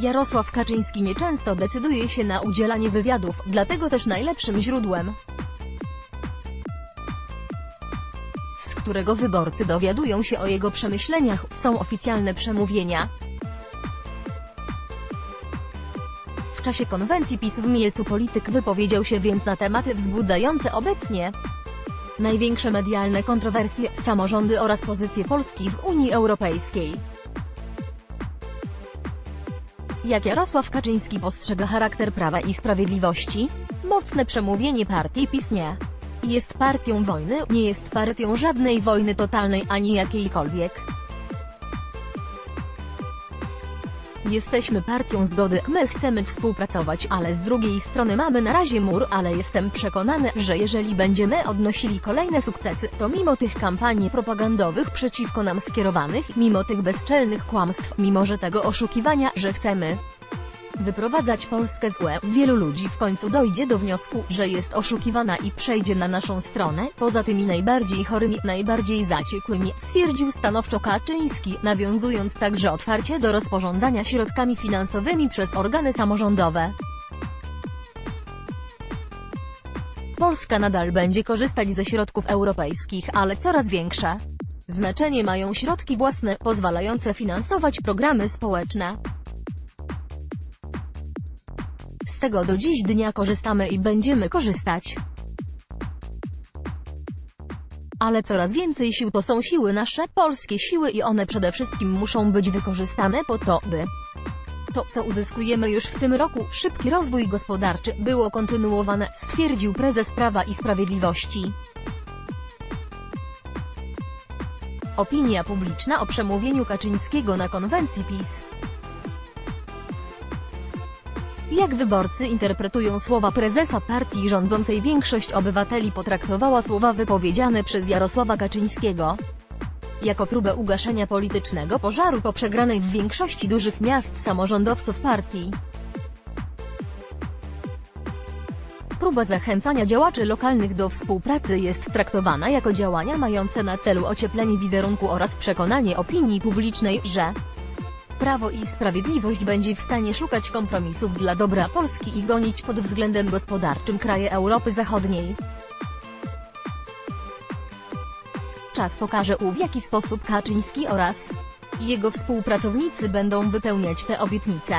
Jarosław Kaczyński nieczęsto decyduje się na udzielanie wywiadów, dlatego też najlepszym źródłem, z którego wyborcy dowiadują się o jego przemyśleniach, są oficjalne przemówienia. W czasie konwencji PiS w Mielcu polityk wypowiedział się więc na tematy wzbudzające obecnie największe medialne kontrowersje, samorządy oraz pozycję Polski w Unii Europejskiej. Jak Jarosław Kaczyński postrzega charakter Prawa i Sprawiedliwości? Mocne przemówienie partii PiS nie jest partią wojny, nie jest partią żadnej wojny totalnej ani jakiejkolwiek. Jesteśmy partią zgody, my chcemy współpracować, ale z drugiej strony mamy na razie mur, ale jestem przekonany, że jeżeli będziemy odnosili kolejne sukcesy, to mimo tych kampanii propagandowych przeciwko nam skierowanych, mimo tych bezczelnych kłamstw, mimo że tego oszukiwania, że chcemy wyprowadzać Polskę z UE, wielu ludzi w końcu dojdzie do wniosku, że jest oszukiwana i przejdzie na naszą stronę, poza tymi najbardziej chorymi, najbardziej zaciekłymi, stwierdził stanowczo Kaczyński, nawiązując także otwarcie do rozporządzania środkami finansowymi przez organy samorządowe. Polska nadal będzie korzystać ze środków europejskich, ale coraz większe znaczenie mają środki własne, pozwalające finansować programy społeczne. Z tego do dziś dnia korzystamy i będziemy korzystać. Ale coraz więcej sił to są siły nasze, polskie siły i one przede wszystkim muszą być wykorzystane po to, by to, co uzyskujemy już w tym roku, szybki rozwój gospodarczy, było kontynuowane, stwierdził prezes Prawa i Sprawiedliwości. Opinia publiczna o przemówieniu Kaczyńskiego na konwencji PiS Jak wyborcy interpretują słowa prezesa partii rządzącej większość obywateli potraktowała słowa wypowiedziane przez Jarosława Kaczyńskiego jako próbę ugaszenia politycznego pożaru po przegranej w większości dużych miast samorządowców partii. Próba zachęcania działaczy lokalnych do współpracy jest traktowana jako działania mające na celu ocieplenie wizerunku oraz przekonanie opinii publicznej, że Prawo i Sprawiedliwość będzie w stanie szukać kompromisów dla dobra Polski i gonić pod względem gospodarczym kraje Europy Zachodniej. Czas pokaże u w jaki sposób Kaczyński oraz jego współpracownicy będą wypełniać te obietnice.